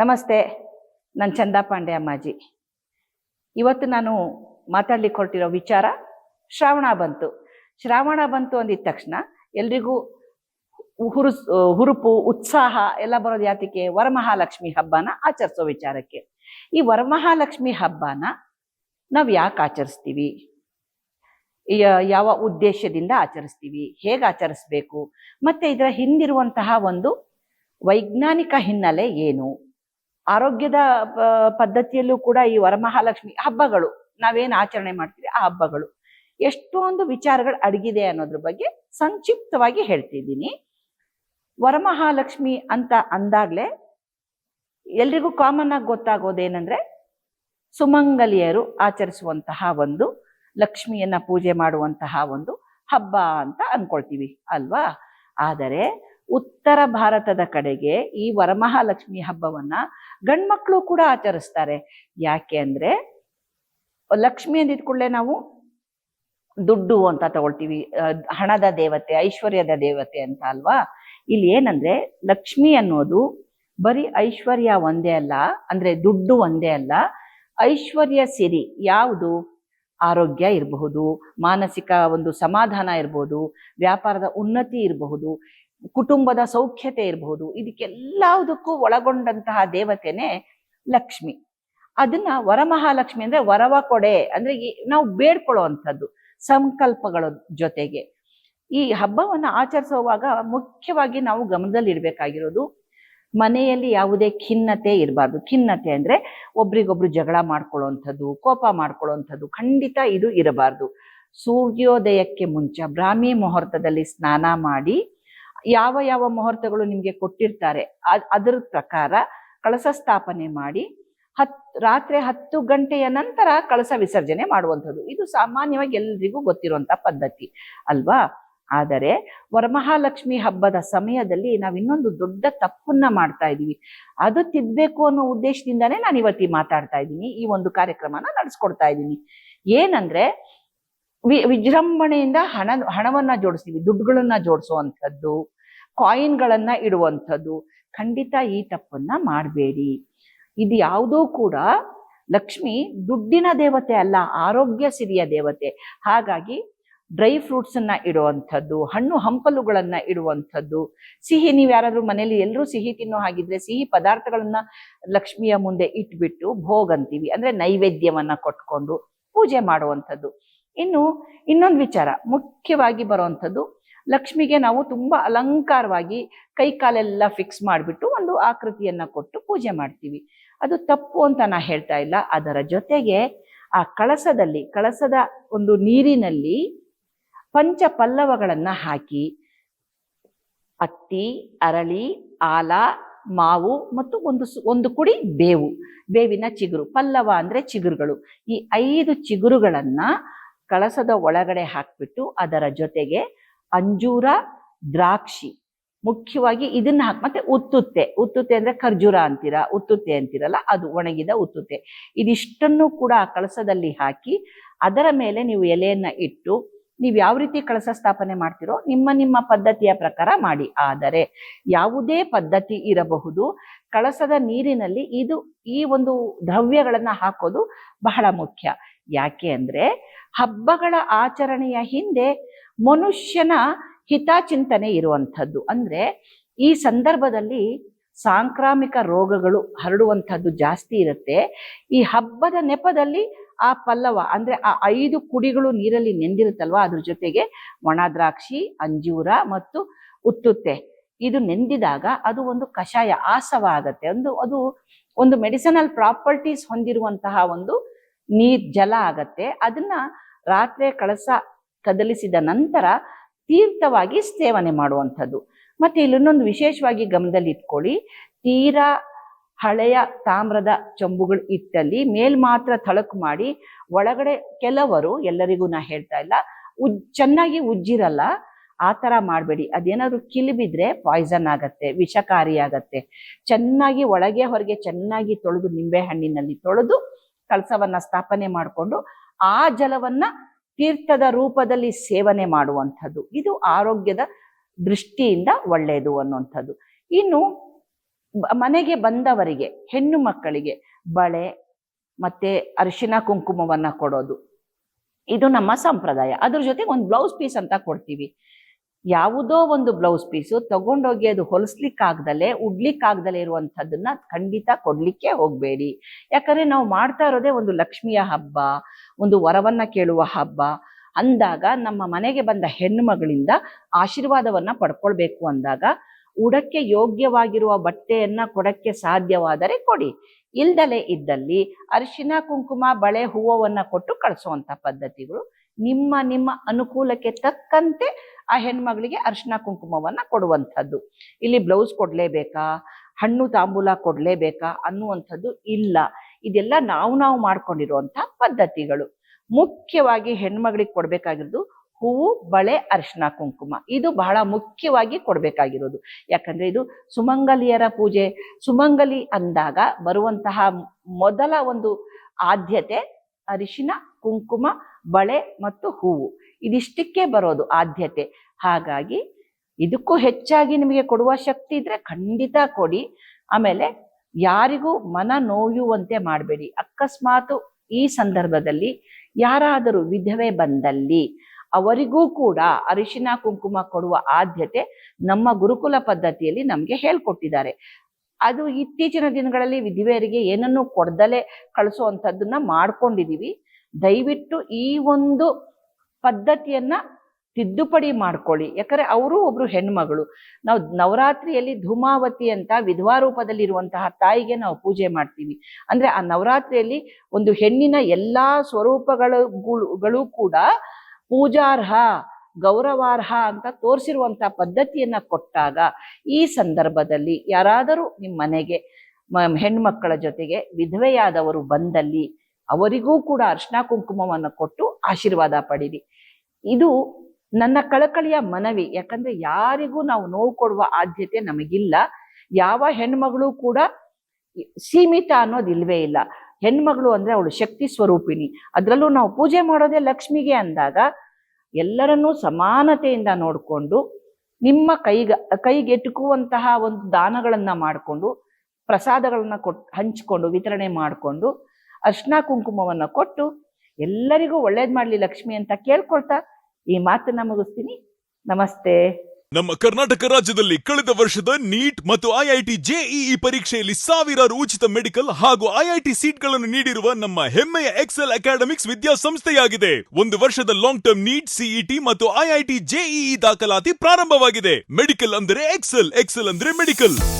ನಮಸ್ತೆ, ನಾನು ಚಂದಾ ಪಾಂಡೆ ಅಮ್ಮಾಜಿ. ಇವತ್ತು ನಾನು ಮಾತಾಡ್ಲಿಕ್ಕೆ ಹೊರಟಿರೋ ವಿಚಾರ ಶ್ರಾವಣ ಬಂತು. ಶ್ರಾವಣ ಬಂತು ಅಂದಿದ ತಕ್ಷಣ ಎಲ್ರಿಗೂ ಹುರು ಹುರುಪು, ಉತ್ಸಾಹ ಎಲ್ಲ ಬರೋದು ಯಾತಕ್ಕೆ ವರಮಹಾಲಕ್ಷ್ಮಿ ಹಬ್ಬನ ಆಚರಿಸೋ ವಿಚಾರಕ್ಕೆ. ಈ ವರಮಹಾಲಕ್ಷ್ಮಿ ಹಬ್ಬನ ನಾವು ಯಾಕೆ ಆಚರಿಸ್ತೀವಿ? ಯಾವ ಉದ್ದೇಶದಿಂದ ಆಚರಿಸ್ತೀವಿ? ಹೇಗೆ ಆಚರಿಸ್ಬೇಕು? ಮತ್ತೆ ಇದರ ಹಿಂದಿರುವಂತಹ ಒಂದು ವೈಜ್ಞಾನಿಕ ಹಿನ್ನೆಲೆ ಏನು? ಆರೋಗ್ಯದ ಪದ್ಧತಿಯಲ್ಲೂ ಕೂಡ ಈ ವರಮಹಾಲಕ್ಷ್ಮಿ ಹಬ್ಬಗಳು, ನಾವೇನು ಆಚರಣೆ ಮಾಡ್ತೀವಿ ಆ ಹಬ್ಬಗಳು. ಎಷ್ಟೊಂದು ವಿಚಾರಗಳು ಅಡಗಿದೆ ಅನ್ನೋದ್ರ ಬಗ್ಗೆ ಸಂಕ್ಷಿಪ್ತವಾಗಿ ಹೇಳ್ತಿದ್ದೀನಿ. ವರಮಹಾಲಕ್ಷ್ಮಿ ಅಂತ ಅಂದಾಗ್ಲೇ ಎಲ್ರಿಗೂ ಕಾಮನ್ ಆಗಿ ಗೊತ್ತಾಗೋದೇನೆಂದ್ರೆ ಸುಮಂಗಲಿಯರು ಆಚರಿಸುವಂತಹ ಒಂದು, ಲಕ್ಷ್ಮಿಯನ್ನ ಪೂಜೆ ಮಾಡುವಂತಹ ಒಂದು ಹಬ್ಬ ಅಂತ ಅನ್ಕೊಳ್ತೀವಿ, ಅಲ್ವಾ? ಆದರೆ ಉತ್ತರ ಭಾರತದ ಕಡೆಗೆ ಈ ವರಮಹಾಲಕ್ಷ್ಮಿ ಹಬ್ಬವನ್ನ ಗಂಡ್ಮಕ್ಳು ಕೂಡ ಆಚರಿಸ್ತಾರೆ. ಯಾಕೆ ಅಂದ್ರೆ ಲಕ್ಷ್ಮಿ ಅಂದಿದ ಕೂಡಲೇ ನಾವು ದುಡ್ಡು ಅಂತ ತಗೊಳ್ತೀವಿ. ಹಣದ ದೇವತೆ, ಐಶ್ವರ್ಯದ ದೇವತೆ ಅಂತ ಅಲ್ವಾ? ಇಲ್ಲಿ ಏನಂದ್ರೆ ಲಕ್ಷ್ಮಿ ಅನ್ನೋದು ಬರೀ ಐಶ್ವರ್ಯ ಒಂದೇ ಅಲ್ಲ, ಅಂದ್ರೆ ದುಡ್ಡು ಒಂದೇ ಅಲ್ಲ, ಐಶ್ವರ್ಯ ಸಿರಿ ಯಾವುದು? ಆರೋಗ್ಯ ಇರಬಹುದು, ಮಾನಸಿಕ ಒಂದು ಸಮಾಧಾನ ಇರಬಹುದು ವ್ಯಾಪಾರದ ಉನ್ನತಿ ಇರಬಹುದು. ಕುಟುಂಬದ ಸೌಖ್ಯತೆ ಇರಬಹುದು ಇದಕ್ಕೆಲ್ಲದಕ್ಕೂ ಒಳಗೊಂಡಂತಹ ದೇವತೆನೇ ಲಕ್ಷ್ಮಿ. ಅದನ್ನ ವರಮಹಾಲಕ್ಷ್ಮಿ ಅಂದ್ರೆ ವರವ ಕೊಡೆ ಅಂದ್ರೆ ನಾವು ಬೇಡ್ಕೊಳ್ಳೋ ಅಂಥದ್ದು ಸಂಕಲ್ಪಗಳ ಜೊತೆಗೆ. ಈ ಹಬ್ಬವನ್ನ ಆಚರಿಸುವಾಗ ಮುಖ್ಯವಾಗಿ ನಾವು ಗಮನದಲ್ಲಿ ಇಡಬೇಕಾಗಿರೋದು ಮನೆಯಲ್ಲಿ ಯಾವುದೇ ಖಿನ್ನತೆ ಇರಬಾರ್ದು. ಖಿನ್ನತೆ ಅಂದ್ರೆ ಒಬ್ರಿಗೊಬ್ರು ಜಗಳ ಮಾಡ್ಕೊಳ್ಳೋವಂಥದ್ದು, ಕೋಪ ಮಾಡ್ಕೊಳ್ಳೋವಂಥದ್ದು ಖಂಡಿತ ಇದು ಇರಬಾರ್ದು. ಸೂರ್ಯೋದಯಕ್ಕೆ ಮುಂಚೆ, ಬ್ರಾಹ್ಮಿ ಮುಹೂರ್ತದಲ್ಲಿ ಸ್ನಾನ ಮಾಡಿ ಯಾವ ಯಾವ ಮುಹೂರ್ತಗಳು ನಿಮಗೆ ಕೊಟ್ಟಿರ್ತಾರೆ ಅದರ ಪ್ರಕಾರ ಕಳಸ ಸ್ಥಾಪನೆ ಮಾಡಿ, ಹತ್, ರಾತ್ರಿ ಹತ್ತು ಗಂಟೆಯ ನಂತರ ಕಳಸ ವಿಸರ್ಜನೆ ಮಾಡುವಂಥದ್ದು. ಇದು ಸಾಮಾನ್ಯವಾಗಿ ಎಲ್ರಿಗೂ ಗೊತ್ತಿರುವಂತಹ ಪದ್ಧತಿ ಅಲ್ವಾ? ಆದರೆ ವರಮಹಾಲಕ್ಷ್ಮಿ ಹಬ್ಬದ ಸಮಯದಲ್ಲಿ ನಾವು ಇನ್ನೊಂದು ದೊಡ್ಡ ತಪ್ಪನ್ನ ಮಾಡ್ತಾ ಇದ್ದೀವಿ. ಅದು ತಿದ್ದಬೇಕು ಅನ್ನೋ ಉದ್ದೇಶದಿಂದಾನೇ ನಾನು ಇವತ್ತಿ ಮಾತಾಡ್ತಾ ಇದ್ದೀನಿ, ಈ ಒಂದು ಕಾರ್ಯಕ್ರಮನ ನಡೆಸ್ಕೊಡ್ತಾ ಇದ್ದೀನಿ. ಏನಂದ್ರೆ, ವಿ- ವಿಜೃಂಭಣೆಯಿಂದ ಹಣ, ಹಣವನ್ನ ಜೋಡಿಸ್ತೀವಿ, ದುಡ್ಡುಗಳನ್ನ ಜೋಡಿಸುವಂಥದ್ದು. ಕಾಯಿನ್ಗಳನ್ನ ಇಡುವಂಥದ್ದು. ಖಂಡಿತ ಈ ತಪ್ಪನ್ನ ಮಾಡಬೇಡಿ. ಇದು ಯಾವುದೂ ಕೂಡ ಲಕ್ಷ್ಮಿ ದುಡ್ಡಿನ ದೇವತೆ ಅಲ್ಲ, ಆರೋಗ್ಯ ಸಿರಿಯ ದೇವತೆ. ಹಾಗಾಗಿ ಡ್ರೈ ಫ್ರೂಟ್ಸ್ ಅನ್ನ ಇಡುವಂಥದ್ದು, ಹಣ್ಣು ಹಂಪಲುಗಳನ್ನ ಇಡುವಂಥದ್ದು. ಸಿಹಿ, ನೀವು ಯಾರಾದ್ರೂ ಮನೇಲಿ ಎಲ್ಲರೂ ಸಿಹಿ ತಿನ್ನೋ ಹಾಗಿದ್ರೆ ಸಿಹಿ ಪದಾರ್ಥಗಳನ್ನ ಲಕ್ಷ್ಮಿಯ ಮುಂದೆ ಇಟ್ಬಿಟ್ಟು ಭೋಗ್ ಅಂತೀವಿ. ಅಂದ್ರೆ ನೈವೇದ್ಯವನ್ನ ಕೊಟ್ಕೊಂಡು ಪೂಜೆ ಮಾಡುವಂಥದ್ದು. ಇನ್ನು ಇನ್ನೊಂದು ವಿಚಾರ, ಮುಖ್ಯವಾಗಿ ಬರುವಂಥದ್ದು ಲಕ್ಷ್ಮಿಗೆ ನಾವು ತುಂಬ ಅಲಂಕಾರವಾಗಿ ಕೈ ಕಾಲೆಲ್ಲ ಫಿಕ್ಸ್ ಮಾಡಿಬಿಟ್ಟು ಒಂದು ಆಕೃತಿಯನ್ನು ಕೊಟ್ಟು ಪೂಜೆ ಮಾಡ್ತೀವಿ. ಅದು ತಪ್ಪು ಅಂತ ನಾ ಹೇಳ್ತಾ ಇಲ್ಲ. ಅದರ ಜೊತೆಗೆ ಆ ಕಳಸದಲ್ಲಿ, ಕಳಸದ ಒಂದು ನೀರಿನಲ್ಲಿ ಪಂಚ ಪಲ್ಲವಗಳನ್ನು ಹಾಕಿ, ಅತ್ತಿ, ಅರಳಿ, ಆಲ, ಮಾವು ಮತ್ತು ಒಂದು ಒಂದು ಕುಡಿ ಬೇವು. ಬೇವಿನ ಚಿಗುರು, ಪಲ್ಲವ ಅಂದರೆ ಚಿಗುರುಗಳು. ಈ ಐದು ಚಿಗುರುಗಳನ್ನು ಕಳಸದ ಒಳಗಡೆ ಹಾಕ್ಬಿಟ್ಟು ಅದರ ಜೊತೆಗೆ ಅಂಜೂರ, ದ್ರಾಕ್ಷಿ. ಮುಖ್ಯವಾಗಿ ಇದನ್ನ ಹಾಕಿ, ಮತ್ತೆ ಉತ್ತುತ್ತೆ. ಉತ್ತುತ್ತೆ ಅಂದ್ರೆ ಖರ್ಜೂರ ಅಂತೀರಾ? ಉತ್ತುತ್ತೆ ಅಂತೀರಲ್ಲ, ಅದು ಒಣಗಿದ ಉತ್ತುತ್ತೆ. ಇದಿಷ್ಟನ್ನು ಕೂಡ ಕಳಸದಲ್ಲಿ ಹಾಕಿ, ಅದರ ಮೇಲೆ ನೀವು ಎಲೆಯನ್ನ ಇಟ್ಟು, ನೀವು ಯಾವ ರೀತಿ ಕಳಸ ಸ್ಥಾಪನೆ ಮಾಡ್ತಿರೋ, ನಿಮ್ಮ ನಿಮ್ಮ ಪದ್ಧತಿಯ ಪ್ರಕಾರ ಮಾಡಿ. ಆದರೆ, ಯಾವುದೇ ಪದ್ಧತಿ ಇರಬಹುದು. ಕಳಸದ ನೀರಿನಲ್ಲಿ ಇದು, ಈ ಒಂದು ದ್ರವ್ಯಗಳನ್ನ ಹಾಕೋದು ಬಹಳ ಮುಖ್ಯ. ಯಾಕೆ ಅಂದ್ರೆ, ಹಬ್ಬಗಳ ಆಚರಣೆಯ ಹಿಂದೆ ಮನುಷ್ಯನ ಹಿತಾಚಿಂತನೆ ಇರುವಂಥದ್ದು. ಅಂದ್ರೆ ಈ ಸಂದರ್ಭದಲ್ಲಿ ಸಾಂಕ್ರಾಮಿಕ ರೋಗಗಳು ಹರಡುವಂಥದ್ದು ಜಾಸ್ತಿ ಇರುತ್ತೆ. ಈ ಹಬ್ಬದ ನೆಪದಲ್ಲಿ ಆ ಪಲ್ಲವ, ಅಂದ್ರೆ ಆ ಐದು ಕುಡಿಗಳು ನೀರಲ್ಲಿ ನೆಂದಿರುತ್ತಲ್ವ, ಅದ್ರ ಜೊತೆಗೆ ಒಣ ದ್ರಾಕ್ಷಿ ಅಂಜೂರ ಮತ್ತು ಉತ್ತುತ್ತೆ. ಇದು ನೆಂದಿದಾಗ ಅದು ಒಂದು ಕಷಾಯ ಆಸವ ಆಗತ್ತೆ ಒಂದು, ಅದು ಒಂದು ಮೆಡಿಸನಲ್ ಪ್ರಾಪರ್ಟೀಸ್ ಹೊಂದಿರುವಂತಹ ಒಂದು ನೀರ್, ಜಲ ಆಗತ್ತೆ. ಅದನ್ನ ರಾತ್ರಿ ಕಳಸ ಕದಲಿಸಿದ ನಂತರ ತೀರ್ಥವಾಗಿ ಸೇವನೆ ಮಾಡುವಂಥದ್ದು. ಮತ್ತೆ ಇಲ್ಲೊಂದು ವಿಶೇಷವಾಗಿ ಗಮನದಲ್ಲಿ ಇಟ್ಕೊಳ್ಳಿ ತೀರಾ ಹಳೆಯ ತಾಮ್ರದ ಚೊಂಬುಗಳು ಇಟ್ಟಲ್ಲಿ ಮೇಲ್ ಮಾತ್ರ ತಳಕು ಮಾಡಿ ಒಳಗಡೆ ಕೆಲವರು, ಎಲ್ಲರಿಗೂ ನಾ ಹೇಳ್ತಾ ಇಲ್ಲ, ಉಜ್ ಚೆನ್ನಾಗಿ ಉಜ್ಜಿರಲ್ಲ, ಆ ಥರ ಮಾಡಬೇಡಿ. ಅದೇನಾದ್ರು ಕಿಲಿಬಿದ್ರೆ ಪಾಯ್ಸನ್ ಆಗತ್ತೆ, ವಿಷಕಾರಿ ಆಗತ್ತೆ. ಚೆನ್ನಾಗಿ ಒಳಗೆ ಹೊರಗೆ ಚೆನ್ನಾಗಿ ತೊಳೆದು ನಿಂಬೆ ಹಣ್ಣಿನಲ್ಲಿ ತೊಳೆದು ಕಳಸವನ್ನ ಸ್ಥಾಪನೆ ಮಾಡಿಕೊಂಡು ಆ ಜಲವನ್ನ ತೀರ್ಥದ ರೂಪದಲ್ಲಿ ಸೇವನೆ ಮಾಡುವಂಥದ್ದು. ಇದು ಆರೋಗ್ಯದ ದೃಷ್ಟಿಯಿಂದ ಒಳ್ಳೆಯದು ಅನ್ನುವಂಥದ್ದು. ಇನ್ನು ಮನೆಗೆ ಬಂದವರಿಗೆ, ಹೆಣ್ಣು ಮಕ್ಕಳಿಗೆ ಬಳೆ ಮತ್ತೆ ಅರಿಶಿನ ಕುಂಕುಮವನ್ನ ಕೊಡೋದು. ಇದು ನಮ್ಮ ಸಂಪ್ರದಾಯ. ಅದ್ರ ಜೊತೆಗೆ ಒಂದು ಬ್ಲೌಸ್ ಪೀಸ್ ಅಂತ ಕೊಡ್ತೀವಿ. ಯಾವುದೋ ಒಂದು ಬ್ಲೌಸ್ ಪೀಸು ತಗೊಂಡೋಗಿ ಅದು ಹೊಲಿಸ್ಲಿಕ್ಕಾಗ್ದಲೆ, ಉಡ್ಲಿಕ್ಕಾಗ್ದಲೆ ಇರುವಂಥದ್ದನ್ನ ಖಂಡಿತ ಕೊಡ್ಲಿಕ್ಕೆ ಹೋಗಬೇಡಿ. ಯಾಕಂದ್ರೆ ನಾವು ಮಾಡ್ತಾ ಇರೋದೇ ಒಂದು ಲಕ್ಷ್ಮಿಯ ಹಬ್ಬ, ಒಂದು ವರವನ್ನ ಕೇಳುವ ಹಬ್ಬ. ಅಂದಾಗ ನಮ್ಮ ಮನೆಗೆ ಬಂದ ಹೆಣ್ಣು ಮಗಳಿಂದ ಆಶೀರ್ವಾದವನ್ನ ಪಡ್ಕೊಳ್ಬೇಕು ಅಂದಾಗ ಉಡಕ್ಕೆ ಯೋಗ್ಯವಾಗಿರುವ ಬಟ್ಟೆಯನ್ನ ಕೊಡಕ್ಕೆ ಸಾಧ್ಯವಾದರೆ ಕೊಡಿ. ಇಲ್ದಲೆ ಇದ್ದಲ್ಲಿ ಅರಿಶಿನ, ಕುಂಕುಮ, ಬಳೆ ಹೂವನ್ನ ಕೊಟ್ಟು ಕಳಿಸುವಂತ ಪದ್ಧತಿಗಳು ನಿಮ್ಮ ನಿಮ್ಮ ಅನುಕೂಲಕ್ಕೆ ತಕ್ಕಂತೆ ಆ ಹೆಣ್ಮಗಳಿಗೆ ಅರ್ಶಿನ ಕುಂಕುಮವನ್ನ ಕೊಡುವಂಥದ್ದು. ಇಲ್ಲಿ ಬ್ಲೌಸ್ ಕೊಡ್ಲೇಬೇಕಾ? ಹಣ್ಣು ತಾಂಬೂಲ ಕೊಡ್ಲೇಬೇಕಾ ಅನ್ನುವಂಥದ್ದು ಇಲ್ಲ. ಇದೆಲ್ಲ ನಾವು ನಾವು ಮಾಡ್ಕೊಂಡಿರುವಂಥ ಪದ್ಧತಿಗಳು. ಮುಖ್ಯವಾಗಿ ಹೆಣ್ಮಗಳಿಗೆ ಕೊಡ್ಬೇಕಾಗಿರೋದು ಹೂವು, ಬಳೆ, ಅರಿಶಿನ ಕುಂಕುಮ. ಇದು ಬಹಳ ಮುಖ್ಯವಾಗಿ ಕೊಡ್ಬೇಕಾಗಿರೋದು. ಯಾಕಂದ್ರೆ ಇದು ಸುಮಂಗಲಿಯರ ಪೂಜೆ. ಸುಮಂಗಲಿ ಅಂದಾಗ ಬರುವಂತಹ ಮೊದಲ ಒಂದು ಆದ್ಯತೆ ಅರಿಶಿನ ಕುಂಕುಮ, ಬಳೆ ಮತ್ತು ಹೂವು. ಇದಿಷ್ಟಕ್ಕೆ ಬರೋದು ಆದ್ಯತೆ. ಹಾಗಾಗಿ ಇದಕ್ಕೂ ಹೆಚ್ಚಾಗಿ ನಿಮಗೆ ಕೊಡುವ ಶಕ್ತಿ ಇದ್ರೆ ಖಂಡಿತ ಕೊಡಿ. ಆಮೇಲೆ ಯಾರಿಗೂ ಮನ ನೋಯುವಂತೆ ಮಾಡಬೇಡಿ. ಅಕಸ್ಮಾತ್ ಈ ಸಂದರ್ಭದಲ್ಲಿ ಯಾರಾದರೂ ವಿಧವೆ ಬಂದಲ್ಲಿ ಅವರಿಗೂ ಕೂಡ ಅರಿಶಿನ, ಕುಂಕುಮ ಕೊಡುವ ಆದ್ಯತೆ ನಮ್ಮ ಗುರುಕುಲ ಪದ್ಧತಿಯಲ್ಲಿ ನಮಗೆ ಹೇಳ್ಕೊಟ್ಟಿದ್ದಾರೆ. ಅದು ಇತ್ತೀಚಿನ ದಿನಗಳಲ್ಲಿ ವಿಧವೆಯರಿಗೆ ಏನನ್ನೂ ಕೊಡ್ದಲೆ ಕಳಿಸುವಂಥದ್ದನ್ನ ಮಾಡ್ಕೊಂಡಿದೀವಿ. ದಯವಿಟ್ಟು ಈ ಒಂದು ಪದ್ಧತಿಯನ್ನ ತಿದ್ದುಪಡಿ ಮಾಡ್ಕೊಳ್ಳಿ. ಯಾಕಂದ್ರೆ ಅವರು ಒಬ್ರು ಹೆಣ್ಮಗಳು. ನಾವು ನವರಾತ್ರಿಯಲ್ಲಿ ಧೂಮಾವತಿ ಅಂತ ವಿಧವಾ ರೂಪದಲ್ಲಿ ಇರುವಂತಹ ತಾಯಿಗೆ ನಾವು ಪೂಜೆ ಮಾಡ್ತೀವಿ. ಅಂದ್ರೆ ಆ ನವರಾತ್ರಿಯಲ್ಲಿ ಒಂದು ಹೆಣ್ಣಿನ ಎಲ್ಲಾ ಸ್ವರೂಪಗಳು ಕೂಡ ಪೂಜಾರ್ಹ, ಗೌರವಾರ್ಹ ಅಂತ ತೋರಿಸಿರುವಂತಹ ಪದ್ಧತಿಯನ್ನ ಕೊಟ್ಟಾಗ ಈ ಸಂದರ್ಭದಲ್ಲಿ ಯಾರಾದರೂ ನಿಮ್ಮ ಮನೆಗೆ ಹೆಣ್ಮಕ್ಕಳ ಜೊತೆಗೆ ವಿಧವೆಯಾದವರು ಬಂದಲ್ಲಿ ಅವರಿಗೂ ಕೂಡ ಅರ್ಶನ ಕುಂಕುಮವನ್ನು ಕೊಟ್ಟು ಆಶೀರ್ವಾದ ಪಡೀರಿ. ಇದು ನನ್ನ ಕಳಕಳಿಯ ಮನವಿ. ಯಾಕಂದ್ರೆ ಯಾರಿಗೂ ನಾವು ನೋವು ಕೊಡುವ ಆದ್ಯತೆ ನಮಗಿಲ್ಲ. ಯಾವ ಹೆಣ್ಮಗಳು ಕೂಡ ಸೀಮಿತ ಅನ್ನೋದು ಇಲ್ವೇ ಇಲ್ಲ. ಹೆಣ್ಮಗಳು ಅಂದ್ರೆ ಅವಳು ಶಕ್ತಿ ಸ್ವರೂಪಿಣಿ. ಅದರಲ್ಲೂ ನಾವು ಪೂಜೆ ಮಾಡೋದೇ ಲಕ್ಷ್ಮಿಗೆ ಅಂದಾಗ ಎಲ್ಲರನ್ನೂ ಸಮಾನತೆಯಿಂದ ನೋಡಿಕೊಂಡು ನಿಮ್ಮ ಕೈಗ, ಕೈಗೆಟುಕುವಂತಹ ಒಂದು ದಾನಗಳನ್ನ ಮಾಡಿಕೊಂಡು ಪ್ರಸಾದಗಳನ್ನ ಕೊಟ್, ಹಂಚಿಕೊಂಡು ವಿತರಣೆ ಮಾಡಿಕೊಂಡು ಅರ್ಶನ ಕುಂಕುಮವನ್ನು ಕೊಟ್ಟು ಎಲ್ಲರಿಗೂ ಒಳ್ಳೇದ್ ಮಾಡಲಿ ಲಕ್ಷ್ಮಿ ಅಂತ ಕೇಳ್ಕೊಳ್ತಾ ಈ ಮಾತನ್ನ ಮುಗಿಸ್ತೀನಿ. ನಮಸ್ತೆ. ನಮ್ಮ ಕರ್ನಾಟಕ ರಾಜ್ಯದಲ್ಲಿ ಕಳೆದ ವರ್ಷದ ನೀಟ್ ಮತ್ತು ಐಐಟಿ ಜೆಇಇ ಪರೀಕ್ಷೆಯಲ್ಲಿ ಸಾವಿರಾರು ಉಚಿತ ಮೆಡಿಕಲ್ ಹಾಗೂ ಐಐಟಿ ಸೀಟ್ಗಳನ್ನು ನೀಡಿರುವ ನಮ್ಮ ಹೆಮ್ಮೆಯ ಎಕ್ಸೆಲ್ ಅಕಾಡೆಮಿಕ್ಸ್ ವಿದ್ಯಾಸಂಸ್ಥೆಯಾಗಿದೆ. ಒಂದು ವರ್ಷದ ಲಾಂಗ್ ಟರ್ಮ್ ನೀಟ್, ಸಿಇಟಿ ಮತ್ತು ಐಐಟಿ ಜೆಇಇ ದಾಖಲಾತಿ ಪ್ರಾರಂಭವಾಗಿದೆ. ಮೆಡಿಕಲ್ ಅಂದರೆ ಎಕ್ಸೆಲ್ ಎಕ್ಸೆಲ್ ಅಂದ್ರೆ ಮೆಡಿಕಲ್.